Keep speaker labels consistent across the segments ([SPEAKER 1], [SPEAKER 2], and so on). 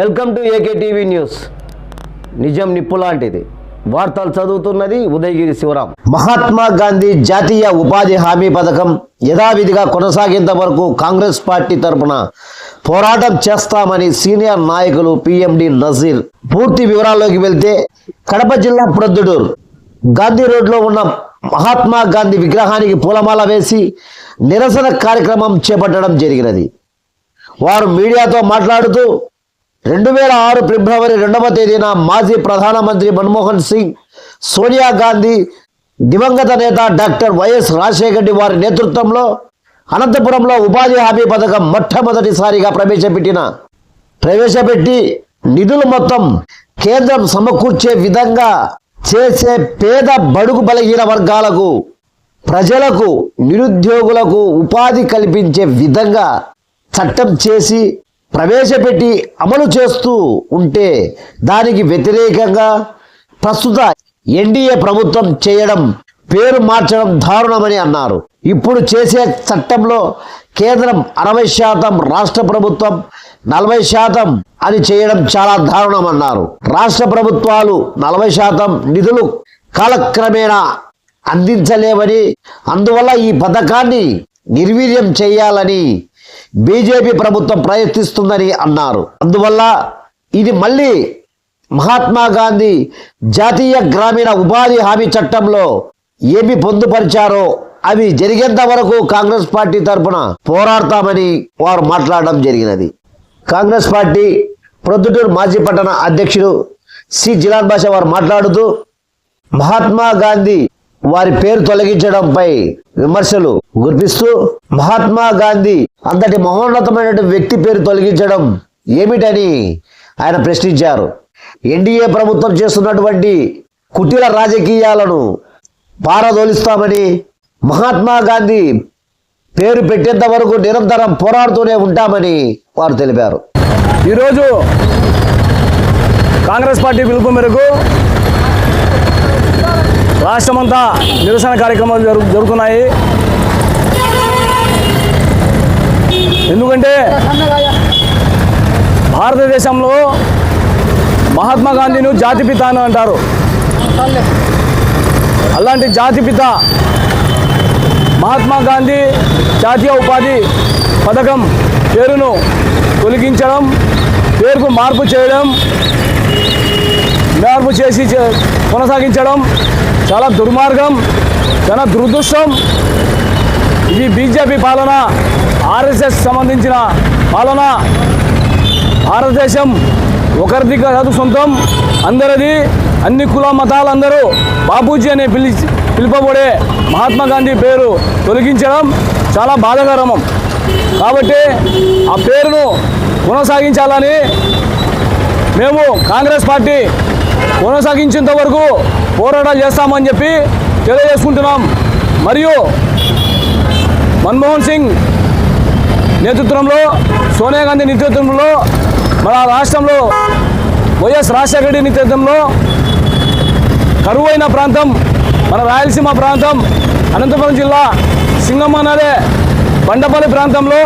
[SPEAKER 1] Welcome to AK TV news. నిజం నిప్పు లాంటిది. వార్తలు చదువుతున్నది ఉదయగిరి శివరాం. మహాత్మా గాంధీ జాతీయ ఉపాధి హామీ పథకం యథావిధిగా కొనసాగేంత వరకు కాంగ్రెస్ పార్టీ తరపున పోరాటం చేస్తామని సీనియర్ నాయకులు పిఎండి నజీర్. పూర్తి వివరాల్లోకి వెళ్తే కడప జిల్లా ప్రొద్దుడూరు గాంధీ రోడ్లో ఉన్న మహాత్మా గాంధీ విగ్రహానికి పూలమాల వేసి నిరసన కార్యక్రమం చేపట్టడం జరిగినది. వారు మీడియాతో మాట్లాడుతూ రెండు వేల ఆరు ఫిబ్రవరి రెండవ తేదీన మాజీ ప్రధానమంత్రి మన్మోహన్ సింగ్ సోనియా గాంధీ దివంగత నేత డాక్టర్ వైఎస్ రాజశేఖర రెడ్డి వారి నేతృత్వంలో అనంతపురంలో ఉపాధి హామీ పథకం మొట్టమొదటిసారిగా ప్రవేశపెట్టిన ప్రవేశపెట్టి నిధులు మొత్తం కేంద్రం సమకూర్చే విధంగా చేసే పేద బడుగు బలహీన వర్గాలకు ప్రజలకు నిరుద్యోగులకు ఉపాధి కల్పించే విధంగా చట్టం చేసి ప్రవేశపెట్టి అమలు చేస్తూ ఉంటే దానికి వ్యతిరేకంగా ప్రస్తుత ఎన్డీఏ ప్రభుత్వం చేయడం పేరు మార్చడం దారుణమని అన్నారు. ఇప్పుడు చేసే చట్టంలో కేంద్రం అరవై శాతం రాష్ట్ర ప్రభుత్వం నలభై శాతం అని చేయడం చాలా దారుణమన్నారు. రాష్ట్ర ప్రభుత్వాలు నలభై శాతం నిధులు కాలక్రమేణా అందించలేవని అందువల్ల ఈ పథకాన్ని నిర్వీర్యం చేయాలని బీజేపీ ప్రభుత్వం ప్రయత్నిస్తుందని అన్నారు. అందువల్ల ఇది మళ్ళీ మహాత్మా గాంధీ జాతీయ గ్రామీణ ఉపాధి హామీ చట్టంలో ఏమి పొందుపరిచారో అవి జరిగేంత వరకు కాంగ్రెస్ పార్టీ తరపున పోరాడతామని వారు మాట్లాడడం జరిగినది. కాంగ్రెస్ పార్టీ ప్రొద్దుటూరు మాజీ పట్టణ అధ్యక్షుడు సి. జిలాన్ భాష వారు మాట్లాడుతూ మహాత్మా గాంధీ వారి పేరు తొలగించడంపై విమర్శలు గుర్పిస్తూ మహాత్మా గాంధీ అంతటి మహోన్నతమైన వ్యక్తి పేరు తొలగించడం ఏమిటని ఆయన ప్రశ్నించారు. ఎన్డీఏ ప్రభుత్వం చేస్తున్నటువంటి కుటీల రాజకీయాలను పారదోలిస్తామని మహాత్మా గాంధీ పేరు పెట్టేంత వరకు నిరంతరం పోరాడుతూనే ఉంటామని వారు తెలిపారు.
[SPEAKER 2] ఈరోజు కాంగ్రెస్ పార్టీ పిలుపు మేరకు రాష్ట్రమంతా నిరసన కార్యక్రమాలు జరుగు జరుగుతున్నాయి. ఎందుకంటే భారతదేశంలో మహాత్మా గాంధీని జాతిపిత అని అంటారు. అలాంటి జాతిపిత మహాత్మా గాంధీ జాతీయ ఉపాధి పథకం పేరును తొలగించడం పేరుకు మార్పు చేయడం మార్పు చేసి చే- కొనసాగించడం చాలా దుర్మార్గం చాలా దురదృష్టం. ఇది బీజేపీ పాలన ఆర్ఎస్ఎస్ సంబంధించిన పాలన. భారతదేశం ఒకరిది కాదు సొంతం అందరిది అన్ని కుల మతాలందరూ బాపూజీ అనే పిలి పిలుపబడే మహాత్మా గాంధీ పేరు తొలగించడం చాలా బాధాకరమం. కాబట్టి ఆ పేరును కొనసాగించాలని మేము కాంగ్రెస్ పార్టీ కొనసాగించేంత వరకు పోరాటాలు చేస్తామని చెప్పి తెలియజేసుకుంటున్నాం. మరియు మన్మోహన్ సింగ్ నేతృత్వంలో సోనియా గాంధీ నేతృత్వంలో మన రాష్ట్రంలో వైఎస్ రాజశేఖర రెడ్డి నేతృత్వంలో కరువైన ప్రాంతం మన రాయలసీమ ప్రాంతం అనంతపురం జిల్లా సింగమ్మ నదే బండపల్లి ప్రాంతంలో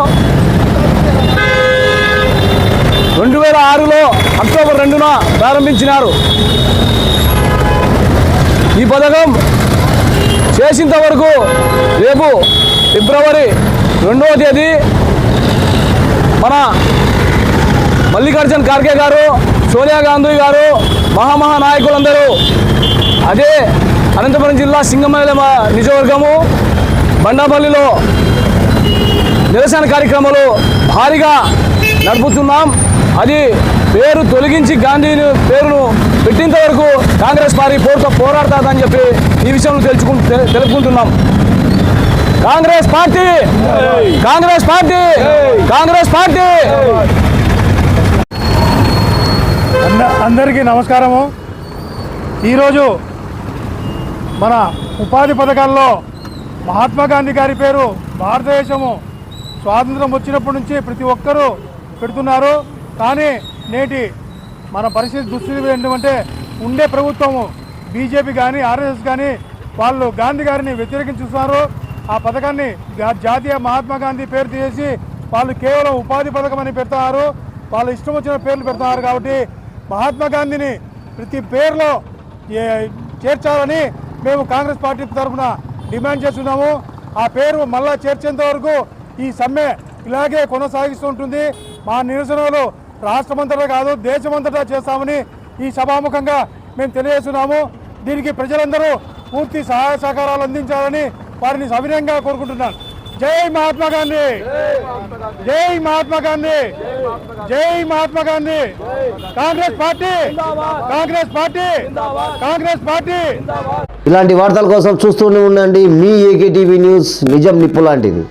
[SPEAKER 2] రెండు వేల ఆరులో అక్టోబర్ రెండున ప్రారంభించినారు. ఈ పథకం చేసినంత వరకు రేపు ఫిబ్రవరి రెండవ తేదీ మన మల్లికార్జున్ ఖార్గే గారు సోనియా గాంధీ గారు మహామహా నాయకులందరూ అదే అనంతపురం జిల్లా సింగమనేల నిజవర్గము బండాపల్లిలో నిరసన కార్యక్రమాలు భారీగా నడుపుతున్నాం. అది పేరు తొలగించి గాంధీని పేరును పెట్టేంత వరకు కాంగ్రెస్ పార్టీ పోరుతో పోరాడుతుందని చెప్పి ఈ విషయంలో తెలుసుకు తెలుపుకుంటున్నాం. Congress party! Congress party! Congress party!
[SPEAKER 3] అంద- అందరికీ నమస్కారము. ఈరోజు మన ఉపాధి పథకాల్లో మహాత్మా గాంధీ గారి పేరు భారతదేశము స్వాతంత్రం వచ్చినప్పటి నుంచి ప్రతి ఒక్కరూ పెడుతున్నారు. కానీ నేటి మన పరిస్థితి దుస్థితి ఏంటంటే ఉండే ప్రభుత్వము బీజేపీ కానీ ఆర్ఎస్ఎస్ కానీ వాళ్ళు గాంధీ గారిని వ్యతిరేకించుతున్నారు. ఆ పథకాన్ని జాతీయ మహాత్మా గాంధీ పేరు తీసేసి వాళ్ళు కేవలం ఉపాధి పథకం అని పెడుతున్నారు. వాళ్ళు ఇష్టం వచ్చిన పేర్లు పెడుతున్నారు కాబట్టి మహాత్మా గాంధీని ప్రతి పేరులో ఏ- చేర్చాలని మేము కాంగ్రెస్ పార్టీ తరఫున డిమాండ్ చేస్తున్నాము. ఆ పేరు మళ్ళా చేర్చేంత వరకు ఈ సమ్మె ఇలాగే కొనసాగిస్తుంటుంది మా నిరసనలు రాష్ట్రమంతటా కాదు దేశమంతటా చేస్తామని ఈ సభాముఖంగా మేము తెలియజేస్తున్నాము. దీనికి ప్రజలందరూ పూర్తి సహాయ సహకారాలు అందించాలని వారిని సవినయంగా కోరుకుంటున్నాను. జై మహాత్మా గాంధీ! జై మహాత్మా గాంధీ! జై Mahatma Gandhi! Congress party! Congress party! Congress party!
[SPEAKER 1] ఇలాంటి వార్తల కోసం చూస్తూనే ఉండండి. మీ ఏకే టీవీ న్యూస్ నిజం నిప్పు లాంటిది.